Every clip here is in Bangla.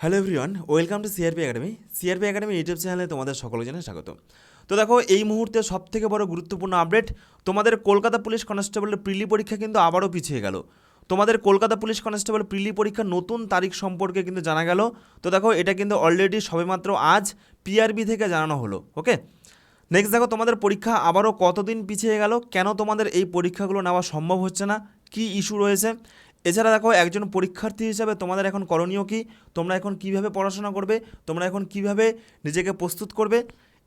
Hello everyone welcome to CRP academy CRP academy YouTube চ্যানেলে তোমাদের সকল জনের স্বাগত। তো দেখো, এই মুহূর্তে সব থেকে বড় গুরুত্বপূর্ণ আপডেট তোমাদের কলকাতা পুলিশ কনস্টেবলের প্রিলি পরীক্ষা কিন্তু আবারও পিছিয়ে গেল। তোমাদের কলকাতা পুলিশ কনস্টেবল প্রিলি পরীক্ষার নতুন তারিখ সম্পর্কে কিন্তু জানা গেল। তো দেখো, এটা কিন্তু অলরেডি সবেমাত্র আজ পিআরবি থেকে জানানো হলো ওকে নেক্সট দেখো, তোমাদের পরীক্ষা আবারও কতদিন পিছিয়ে গেল? কেন তোমাদের এই পরীক্ষাগুলো নেওয়া সম্ভব হচ্ছে না? কি ইস্যু রয়েছে? এছাড়া দেখো একজন পরীক্ষার্থী হিসাবে তোমাদের এখন করণীয় কি? তোমরা এখন কীভাবে পড়াশোনা করবে? তোমরা এখন কীভাবে নিজেকে প্রস্তুত করবে?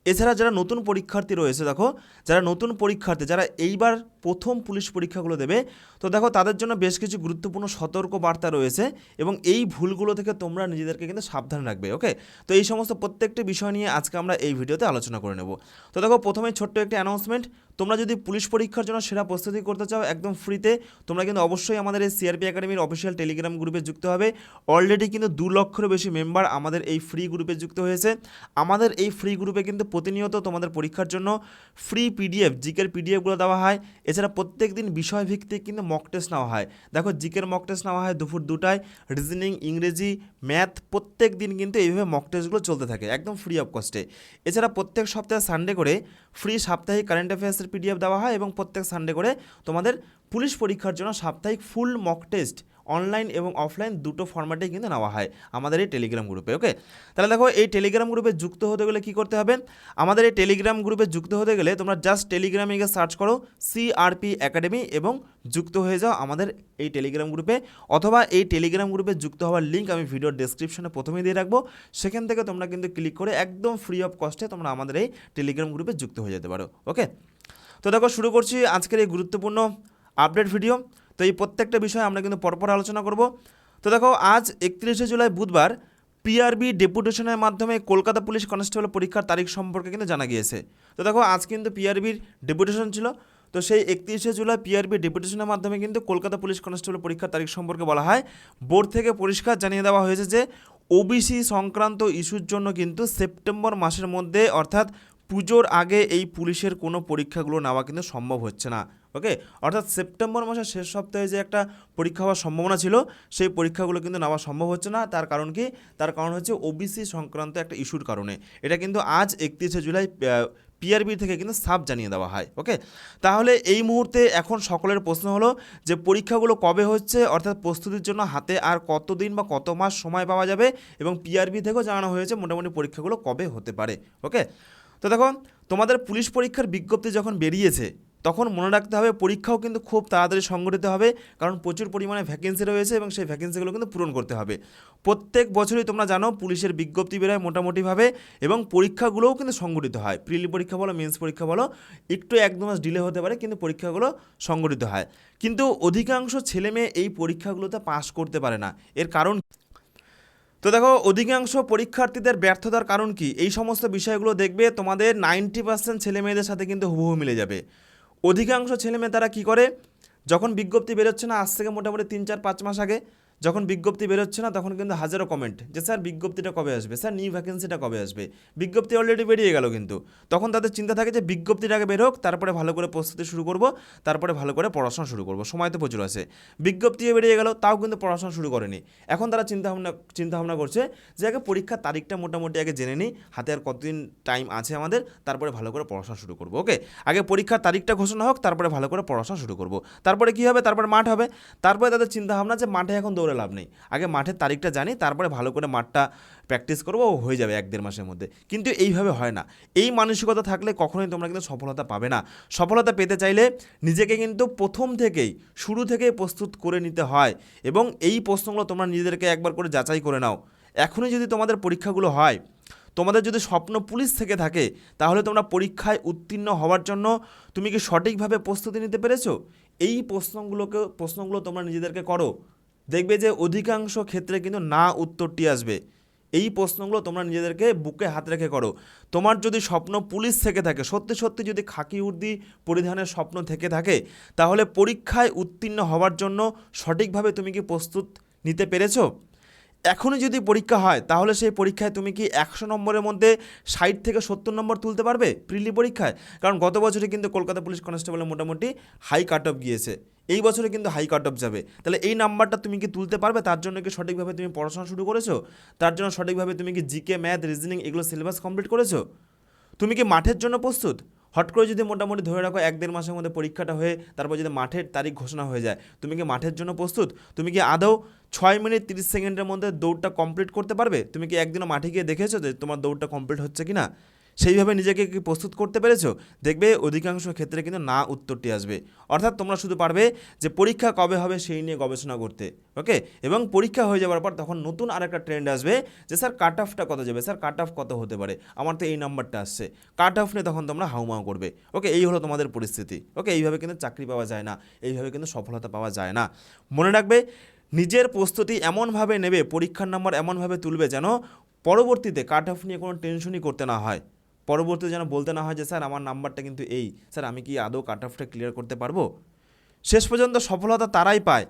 এছাড়া যারা নতুন পরীক্ষার্থী রয়েছে, দেখো, যারা নতুন পরীক্ষার্থী, যারা এইবার প্রথম পুলিশ পরীক্ষাগুলো দেবে, তো দেখো, তাদের জন্য বেশ কিছু গুরুত্বপূর্ণ সতর্ক বার্তা রয়েছে এবং এই ভুলগুলো থেকে তোমরা নিজেদেরকে কিন্তু সাবধান রাখবে, ওকে? তো এই সমস্ত প্রত্যেকটি বিষয় নিয়ে আজকে আমরা এই ভিডিওতে আলোচনা করে নেব। তো দেখো, প্রথমে ছোট্ট একটি অ্যানাউন্সমেন্ট তোমরা যদি পুলিশ পরীক্ষার জন্য সেরা প্রস্তুতি করতে চাও একদম ফ্রিতে তোমরা কিন্তু অবশ্যই আমাদের এই সিআরপি একাডেমির অফিসিয়াল টেলিগ্রাম গ্রুপে যুক্ত হবে। অলরেডি কিন্তু দু লক্ষেরও বেশি মেম্বার আমাদের এই ফ্রি গ্রুপে যুক্ত হয়েছে। আমাদের এই ফ্রি গ্রুপে কিন্তু প্রতিনিয়ত তোমাদের পরীক্ষার জন্য ফ্রি পিডিএফ জিকের পিডিএফগুলো দেওয়া হয়। এছাড়া প্রত্যেক দিন বিষয়ভিত্তিক কিন্তু মক টেস্ট নেওয়া হয়। দেখো, জিকের মক টেস্ট নেওয়া হয় দুপুর দুটায়। রিজনিং ইংরেজি ম্যাথ প্রত্যেক দিন কিন্তু এইভাবে মক টেস্টগুলো চলতে থাকে, একদম ফ্রি অফ কস্টে এছাড়া প্রত্যেক সপ্তাহে সানডে করে ফ্রি সাপ্তাহিক কারেন্ট অ্যাফেয়ার্সের পিডিএফ দেওয়া হয় এবং প্রত্যেক সানডে করে তোমাদের পুলিশ পরীক্ষার জন্য সাপ্তাহিক ফুল মক টেস্ট অনলাইন এবং অফলাইন দুটো ফরম্যাটেই কিন্তু নেওয়া হয় আমাদের এই টেলিগ্রাম গ্রুপে ওকে তাহলে দেখো, এই টেলিগ্রাম গ্রুপে যুক্ত হতে গেলে কী করতে হবে? আমাদের এই টেলিগ্রাম গ্রুপে যুক্ত হতে গেলে তোমরা জাস্ট টেলিগ্রামে গিয়ে সার্চ করো সিআরপি একাডেমি এবং যুক্ত হয়ে যাও আমাদের এই টেলিগ্রাম গ্রুপে অথবা এই টেলিগ্রাম গ্রুপে যুক্ত হওয়ার লিঙ্ক আমি ভিডিওর ডেসক্রিপশনে প্রথমেই দিয়ে রাখব। সেখান থেকে তোমরা কিন্তু ক্লিক করে একদম ফ্রি অফ কস্টে তোমরা আমাদের এই টেলিগ্রাম গ্রুপে যুক্ত হয়ে যেতে পারো ওকে তো দেখো, শুরু করছি আজকের এই গুরুত্বপূর্ণ আপডেট ভিডিও তো এই প্রত্যেকটা বিষয়ে আমরা কিন্তু পরপর আলোচনা করব। তো দেখো, আজ একত্রিশে জুলাই বুধবার পিআরবি ডেপুটেশনের মাধ্যমে কলকাতা পুলিশ কনস্টেবল পরীক্ষার তারিখ সম্পর্কে কিন্তু জানা গিয়েছে। তো দেখো, আজ কিন্তু পিআরবির ডেপুটেশন ছিল। তো সেই একত্রিশে জুলাই পিআরবি ডেপুটেশনের মাধ্যমে কিন্তু কলকাতা পুলিশ কনস্টেবল পরীক্ষার তারিখ সম্পর্কে বলা হয়। বোর্ড থেকে পরিষ্কার জানিয়ে দেওয়া হয়েছে যে ওবিসি সংক্রান্ত ইস্যুর জন্য কিন্তু সেপ্টেম্বর মাসের মধ্যে, অর্থাৎ পুজোর আগে এই পুলিশের কোনো পরীক্ষাগুলো নেওয়া কিন্তু সম্ভব হচ্ছে না ওকে অর্থাৎ সেপ্টেম্বর মাসের শেষ সপ্তাহে যে একটা পরীক্ষা হওয়ার সম্ভাবনা ছিল, সেই পরীক্ষাগুলো কিন্তু নেওয়া সম্ভব হচ্ছে না। তার কারণ কি? তার কারণ হচ্ছে ওবিসি সংক্রান্ত একটা ইস্যুর কারণে। এটা কিন্তু আজ একত্রিশে জুলাই পিআরবি থেকে কিন্তু সাব জানিয়ে দেওয়া হয় ওকে তাহলে এই মুহূর্তে এখন সকলের প্রশ্ন হলো যে পরীক্ষাগুলো কবে হচ্ছে? অর্থাৎ প্রস্তুতির জন্য হাতে আর কতদিন বা কত মাস সময় পাওয়া যাবে? এবং পিআরবি থেকেও জানানো হয়েছে মোটামুটি পরীক্ষাগুলো কবে হতে পারে ওকে তো দেখো, তোমাদের পুলিশ পরীক্ষার বিজ্ঞপ্তি যখন বেরিয়েছে, তখন মনে রাখতে হবে পরীক্ষাও কিন্তু খুব তাড়াতাড়ি সংগঠিত হবে, কারণ প্রচুর পরিমাণে ভ্যাকেন্সি রয়েছে এবং সেই ভ্যাকেন্সিগুলো কিন্তু পূরণ করতে হবে। প্রত্যেক বছরই তোমরা জানো, পুলিশের বিজ্ঞপ্তি বেরোয় মোটামুটিভাবে এবং পরীক্ষাগুলোও কিন্তু সংগঠিত হয়। প্রিলি পরীক্ষা বলো, মেন্স পরীক্ষা বলো, একটু এক দু মাস ডিলে হতে পারে, কিন্তু পরীক্ষাগুলো সংগঠিত হয়। কিন্তু অধিকাংশ ছেলে মেয়ে এই পরীক্ষাগুলোতে পাশ করতে পারে না। এর কারণ তো দেখো, অধিকাংশ পরীক্ষার্থীদের ব্যর্থতার কারণ কি? এই সমস্ত বিষয়গুলো দেখবে তোমাদের নাইনটি পার্সেন্ট ছেলে মেয়েদের সাথে কিন্তু হুবহু মিলে যাবে। অধিকাংশ ছেলে মেয়ে তারা কী করে? যখন বিজ্ঞপ্তি বেরোচ্ছে না, আজ থেকে মোটামুটি তিন চার পাঁচ মাস আগে যখন বিজ্ঞপ্তি বেরোচ্ছে না, তখন কিন্তু হাজারো কমেন্ট যে স্যার বিজ্ঞপ্তিটা কবে আসবে? স্যার নিউ ভ্যাকেন্সিটা কবে আসবে? বিজ্ঞপ্তি অলরেডি বেরিয়ে গেল কিন্তু। তখন তাদের চিন্তা থাকে যে বিজ্ঞপ্তিটা আগে বের হোক তারপরে ভালো করে প্রস্তুতি শুরু করব, তারপরে ভালো করে পড়াশোনা শুরু করব। সময় তো প্রচুর আছে। বিজ্ঞপ্তিও বেরিয়ে গেল, তাও কিন্তু পড়াশোনা শুরু করেনি। এখন তারা চিন্তা ভাবনা চিন্তা ভাবনা করছে যে আগে পরীক্ষার তারিখটা মোটামুটি আগে জেনে নিই, হাতে আর কতদিন টাইম আছে আমাদের, তারপরে ভালো করে পড়াশোনা শুরু করব ওকে আগে পরীক্ষার তারিখটা ঘোষণা হোক, তারপরে ভালো করে পড়াশোনা শুরু করব। তারপরে কী হবে? তারপরে মাঠ হবে। তারপরে তাদের চিন্তা ভাবনা যে মাঠে এখন দৌড়ে লাভ নেই। আগে মাঠের তারিখটা জানি, তারপরে ভালো করে মাঠটা প্র্যাকটিস করব, ও হয়ে যাবে এক দেড় মাসের মধ্যে। কিন্তু এইভাবে হয় না। এই মানসিকতা থাকলে কখনোই তোমরা কিন্তু সফলতা পাবে না। সফলতা পেতে চাইলে নিজেকে কিন্তু প্রথম থেকেই, শুরু থেকেই প্রস্তুত করে নিতে হয় এবং এই প্রশ্নগুলো তোমরা নিজেদেরকে একবার করে যাচাই করে নাও। এখনই যদি তোমাদের পরীক্ষাগুলো হয়, তোমাদের যদি স্বপ্ন পুলিশ থেকে থাকে, তাহলে তোমরা পরীক্ষায় উত্তীর্ণ হওয়ার জন্য তুমি কি সঠিকভাবে প্রস্তুতি নিতে পেরেছ? এই প্রশ্নগুলোকে, প্রশ্নগুলো তোমরা নিজেদেরকে করো। দেখবে যে অধিকাংশ ক্ষেত্রে কিন্তু না উত্তরটি আসবে। এই প্রশ্নগুলো তোমরা নিজেদেরকে বুকে হাত রেখে করো। তোমার যদি স্বপ্ন পুলিশ থেকে থাকে, সত্যি সত্যি যদি খাকি উর্দি পরিধানের স্বপ্ন থেকে থাকে, তাহলে পরীক্ষায় উত্তীর্ণ হওয়ার জন্য সঠিকভাবে তুমি কি প্রস্তুত নিতে পেরেছ? এখনই যদি পরীক্ষা হয়, তাহলে সেই পরীক্ষায় তুমি কি একশো নম্বরের মধ্যে ষাট থেকে সত্তর নম্বর তুলতে পারবে প্রিলি পরীক্ষায়? কারণ গত বছরে কিন্তু কলকাতা পুলিশ কনস্টেবলের মোটামুটি হাই কাট অফ গিয়েছে। এই বছরে কিন্তু হাই কাট অফ যাবে। তাহলে এই নাম্বারটা তুমি কি তুলতে পারবে? তার জন্য কি সঠিকভাবে তুমি পড়াশোনা শুরু করেছ? তার জন্য সঠিকভাবে তুমি কি জিকে, ম্যাথ, রিজনিং এগুলো সিলেবাস কমপ্লিট করেছ? তুমি কি মাঠের জন্য প্রস্তুত? হট করে যদি মোটামুটি ধরে রাখো এক দেড় মাসের মধ্যে পরীক্ষাটা হয়ে তারপর যদি মাঠের তারিখ ঘোষণা হয়ে যায়, তুমি কি মাঠের জন্য প্রস্তুত? তুমি কি আদৌ ছয় মিনিট তিরিশ সেকেন্ডের মধ্যে দৌড়টা কমপ্লিট করতে পারবে? তুমি কি একদিনও মাঠে গিয়ে দেখেছ যে তোমার দৌড়টা কমপ্লিট হচ্ছে কি না সেইভাবে নিজেকে কি প্রস্তুত করতে পেরেছ? দেখবে অধিকাংশ ক্ষেত্রে কিন্তু না উত্তরটি আসবে। অর্থাৎ তোমরা শুধু পারবে যে পরীক্ষা কবে হবে সেই নিয়ে গবেষণা করতে, ওকে? এবং পরীক্ষা হয়ে যাওয়ার পর তখন নতুন আরেকটা ট্রেন্ড আসবে যে, স্যার কাট অফটা কত যাবে? স্যার কাট অফ কত হতে পারে? আমার তো এই নাম্বারটা আসছে। কাট অফ নিয়ে তখন তোমরা হাউমাউ করবে, ওকে? এই হলো তোমাদের পরিস্থিতি, ওকে? এইভাবে কিন্তু চাকরি পাওয়া যায় না, এইভাবে কিন্তু সফলতা পাওয়া যায় না। মনে রাখবে, নিজের প্রস্তুতি এমনভাবে নেবে, পরীক্ষার নাম্বার এমনভাবে তুলবে যেন পরবর্তীতে কাট অফ নিয়ে কোনো টেনশনই করতে না হয়। পরবর্তীতে যেন বলতে না হয় যে, স্যার, আমার নাম্বারটা কিন্তু এই। স্যার, আমি কি আদৌ কাট অফটা ক্লিয়ার করতে পারব? শেষ পর্যন্ত সফলতা তারাই পায়।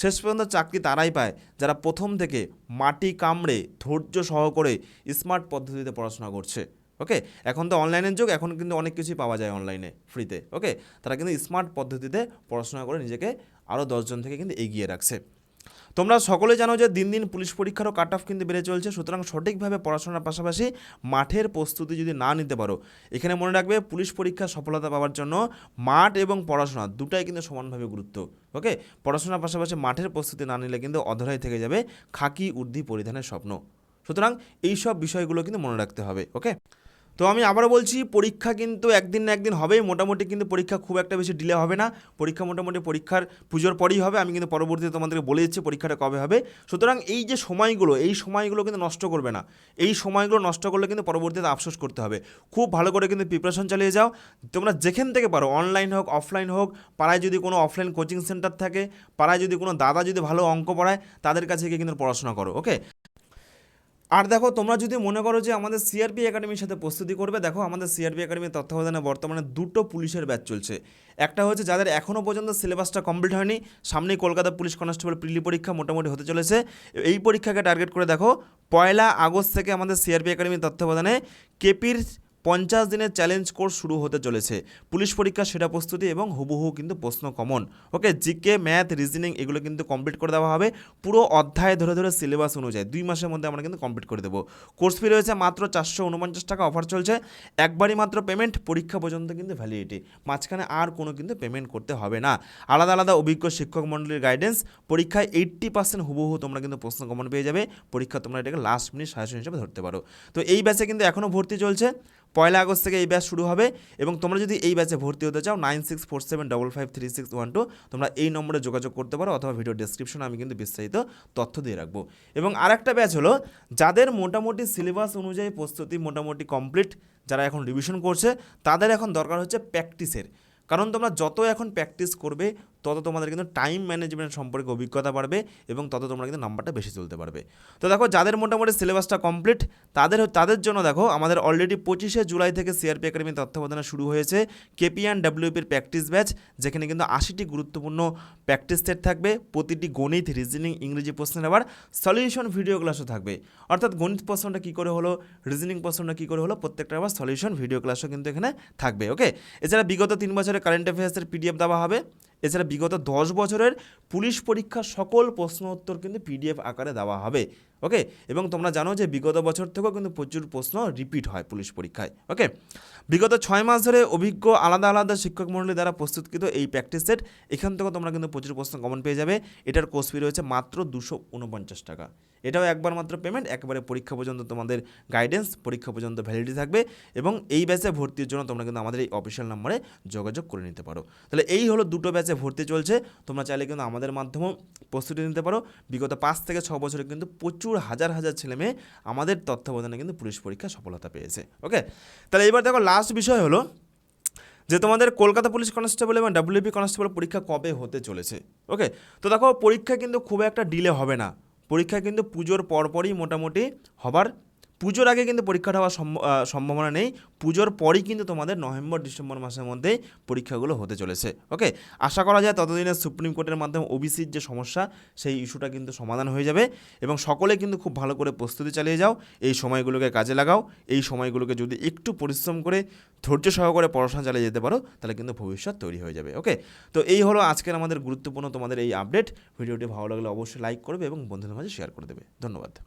শেষ পর্যন্ত চাকরি তারাই পায়। যারা প্রথম থেকে মাটি কামড়ে, ধৈর্য সহ করে স্মার্ট পদ্ধতিতে পড়াশোনা করছে, ওকে? এখন তো অনলাইনের যুগ, এখন কিন্তু অনেক কিছুই পাওয়া যায় অনলাইনে, ফ্রিতে, ওকে? তারা কিন্তু স্মার্ট পদ্ধতিতে পড়াশোনা করে নিজেকে আরও দশজন থেকে কিন্তু এগিয়ে রাখছে। তোমরা সকলে জানো যে দিন দিন পুলিশ পরীক্ষারও কাট অফ কিন্তু বেড়ে চলছে, সুতরাং সঠিকভাবে পড়াশোনার পাশাপাশি মাঠের প্রস্তুতি যদি না নিতে পারো, এখানে মনে রাখবে পুলিশ পরীক্ষা সফলতা পাওয়ার জন্য মাঠ এবং পড়াশোনা দুটাই কিন্তু সমানভাবে গুরুত্ব, ওকে? পড়াশোনার পাশাপাশি মাঠের প্রস্তুতি না নিলে কিন্তু অধরাই থেকে যাবে খাকি, উর্দি পরিধানের স্বপ্ন। সুতরাং এইসব বিষয়গুলো কিন্তু মনে রাখতে হবে, ওকে? তো আমি আবারও বলছি, পরীক্ষা কিন্তু একদিন না একদিন হবেই। মোটামুটি কিন্তু পরীক্ষা খুব একটা বেশি ডিলে হবে না। পরীক্ষা মোটামুটি পরীক্ষার পুজোর পরেই হবে। আমি কিন্তু পরবর্তীতে তোমাদেরকে বলে দিচ্ছি পরীক্ষাটা কবে হবে। সুতরাং এই যে সময়গুলো, এই সময়গুলো কিন্তু নষ্ট করবে না। এই সময়গুলো নষ্ট করলে কিন্তু পরবর্তীতে আফসোস করতে হবে। খুব ভালো করে কিন্তু প্রিপারেশন চালিয়ে যাও। তোমরা যেখান থেকে পারো অনলাইন হোক অফলাইন হোক, পাড়ায় যদি কোনো অফলাইন কোচিং সেন্টার থাকে, পাড়ায় যদি কোনো দাদা যদি ভালো অঙ্ক পড়ায়, তাদের কাছে গিয়ে কিন্তু পড়াশোনা করো ওকে আর দেখো, তোমরা যদি মনে করো যে আমাদের সিআরপি একাডেমির সাথে প্রস্তুতি করবে, দেখো আমাদের সিআরপি একাডেমির তত্ত্বাবধানে বর্তমানে দুটো পুলিশের ব্যাচ চলছে। একটা হচ্ছে যাদের এখনও পর্যন্ত সিলেবাসটা কমপ্লিট হয়নি, সামনেই কলকাতা পুলিশ কনস্টেবল প্রিলি পরীক্ষা মোটামুটি হতে চলেছে। এই পরীক্ষাকে টার্গেট করে দেখো, পয়লা আগস্ট থেকে আমাদের সিআরপি একাডেমির তত্ত্বাবধানে কেপির পঞ্চাশ দিনের চ্যালেঞ্জ কোর্স শুরু হতে চলেছে। পুলিশ পরীক্ষা সেটা প্রস্তুতি এবং হুবহু কিন্তু প্রশ্ন common okay GK math reasoning এগুলো কিন্তু কমপ্লিট করে দেওয়া হবে। পুরো অধ্যায় ধরে ধরে সিলেবাস অনুযায়ী। দুই মাসের মধ্যে আমরা কিন্তু কমপ্লিট করে দেবো। কোর্স ফি রয়েছে মাত্র চারশো উনপঞ্চাশ টাকা অফার চলছে। একবারই মাত্র পেমেন্ট পরীক্ষা পর্যন্ত কিন্তু ভ্যালিডিটি মাঝখানে আর কোনো কিন্তু পেমেন্ট করতে হবে না। আলাদা আলাদা অভিজ্ঞ শিক্ষক মণ্ডলীর গাইডেন্স পরীক্ষায় এইট্টি পার্সেন্ট হুবহু তোমরা কিন্তু প্রশ্ন কমন পেয়ে যাবে। পরীক্ষা তোমরা এটাকে লাস্ট মিনিট সাজেশন হিসেবে ধরতে পারো। তো এই ব্যাচে কিন্তু এখনও ভর্তি চলছে। পয়লা আগস্ট থেকে এই ব্যাচ শুরু হবে এবং তোমরা যদি এই ব্যাচে ভর্তি হতে চাও, nine six four seven double five three six one two, তোমরা এই নম্বরে যোগাযোগ করতে পারো অথবা ভিডিও ডেসক্রিপশনে আমি কিন্তু বিস্তারিত তথ্য দিয়ে রাখব। এবং আরেকটা ব্যাচ হলো, যাদের মোটামুটি সিলেবাস অনুযায়ী প্রস্তুতি মোটামুটি কমপ্লিট যারা এখন রিভিশন করছে, তাদের এখন দরকার হচ্ছে প্র্যাকটিসের কারণ তোমরা যত এখন প্র্যাকটিস করবে তত তোমাদের কিন্তু টাইম ম্যানেজমেন্ট সম্পর্কে অভিজ্ঞতা বাড়বে এবং তত তোমরা কিন্তু নাম্বারটা বেশি তুলতে পারবে। তো দেখো, যাদের মোটামুটি সিলেবাসটা কমপ্লিট তাদের তাদের জন্য দেখো, আমাদের অলরেডি পঁচিশে জুলাই থেকে সিআরপি একাডেমি তত্ত্বাবধানে শুরু হয়েছে কেপি অ্যান্ড ডাব্লিউপির প্র্যাকটিস ব্যাচ যেখানে কিন্তু আশিটি গুরুত্বপূর্ণ প্র্যাকটিস সেট থাকবে, প্রতিটি গণিত রিজনিং ইংরেজি প্রশ্নের আবার সলিউশন ভিডিও ক্লাসও থাকবে। অর্থাৎ গণিত প্রশ্নটা কী করে হলো রিজনিং প্রশ্নটা কী করে হলো, প্রত্যেকটা আবার সলিউশন ভিডিও ক্লাসও কিন্তু এখানে থাকবে ওকে এছাড়া বিগত তিন বছরের কারেন্ট অ্যাফেয়ার্সের পিডিএফ দেওয়া হবে এছাড়া বিগত দশ বছরের পুলিশ পরীক্ষার সকল প্রশ্ন উত্তর কিন্তু পিডিএফ আকারে দেওয়া হবে। ওকে এবং তোমরা জানো যে বিগত বছর থেকেও কিন্তু প্রচুর প্রশ্ন রিপিট হয় পুলিশ পরীক্ষায়। ওকে বিগত ছয় মাস ধরে অভিজ্ঞ আলাদা আলাদা শিক্ষক মণ্ডলী দ্বারা প্রস্তুতকৃত এই প্র্যাকটিস সেট এখান থেকেও তোমরা কিন্তু প্রচুর প্রশ্ন কমন পেয়ে যাবে। এটার কোর্স ফি রয়েছে মাত্র দুশো উনপঞ্চাশ টাকা। এটাও একবার মাত্র পেমেন্ট একবারে পরীক্ষা পর্যন্ত তোমাদের গাইডেন্স পরীক্ষা পর্যন্ত ভ্যালিডিটি থাকবে এবং এই ব্যাচে ভর্তির জন্য তোমরা কিন্তু আমাদের এই অফিসিয়াল নম্বরে যোগাযোগ করে নিতে পারো। তাহলে এই হলো দুটো ব্যাচে ভর্তি চলছে। তোমরা চাইলে কিন্তু আমাদের মাধ্যমেও প্রস্তুতি নিতে পারো। বিগত পাঁচ থেকে ছ বছরে কিন্তু প্রচুর হাজার হাজার ছেলে মেয়ে আমাদের তত্ত্বাবধানে কিন্তু পুলিশ পরীক্ষা সফলতা পেয়েছে। ওকে তাহলে এবার দেখো লাস্ট বিষয় হলো যে তোমাদের কলকাতা পুলিশ কনস্টেবল এবং ডাব্লিউপি কনস্টেবল পরীক্ষা কবে হতে চলেছে? ওকে তো দেখো পরীক্ষা কিন্তু খুব একটা ডিলে হবে না। পরীক্ষা কিন্তু পুজোর পরপরই মোটামুটি হবার পুজোর আগে কিন্তু পরীক্ষাটা হওয়ার সম্ভ- সম্ভাবনা নেই। পুজোর পরই কিন্তু তোমাদের নভেম্বর, ডিসেম্বর মাসের মধ্যেই পরীক্ষাগুলো হতে চলেছে। ওকে? আশা করা যায় ততদিনে সুপ্রিম কোর্টের মাধ্যমে ওবিসির যে সমস্যা, সেই ইস্যুটা কিন্তু সমাধান হয়ে যাবে এবং সকলে কিন্তু খুব ভালো করে প্রস্তুতি চালিয়ে যাও। এই সময়গুলোকে কাজে লাগাও। এই সময়গুলোকে যদি একটু পরিশ্রম করে ধৈর্য সহকারে পড়াশোনা চালিয়ে যেতে পারো, তাহলে কিন্তু ভবিষ্যৎ তৈরি হয়ে যাবে। ওকে? তো এই হলো আজকের আমাদের গুরুত্বপূর্ণ তোমাদের এই আপডেট। ভিডিওটি ভালো লাগলে অবশ্যই লাইক করবে এবং বন্ধুদের মাঝে শেয়ার করে দেবে। ধন্যবাদ।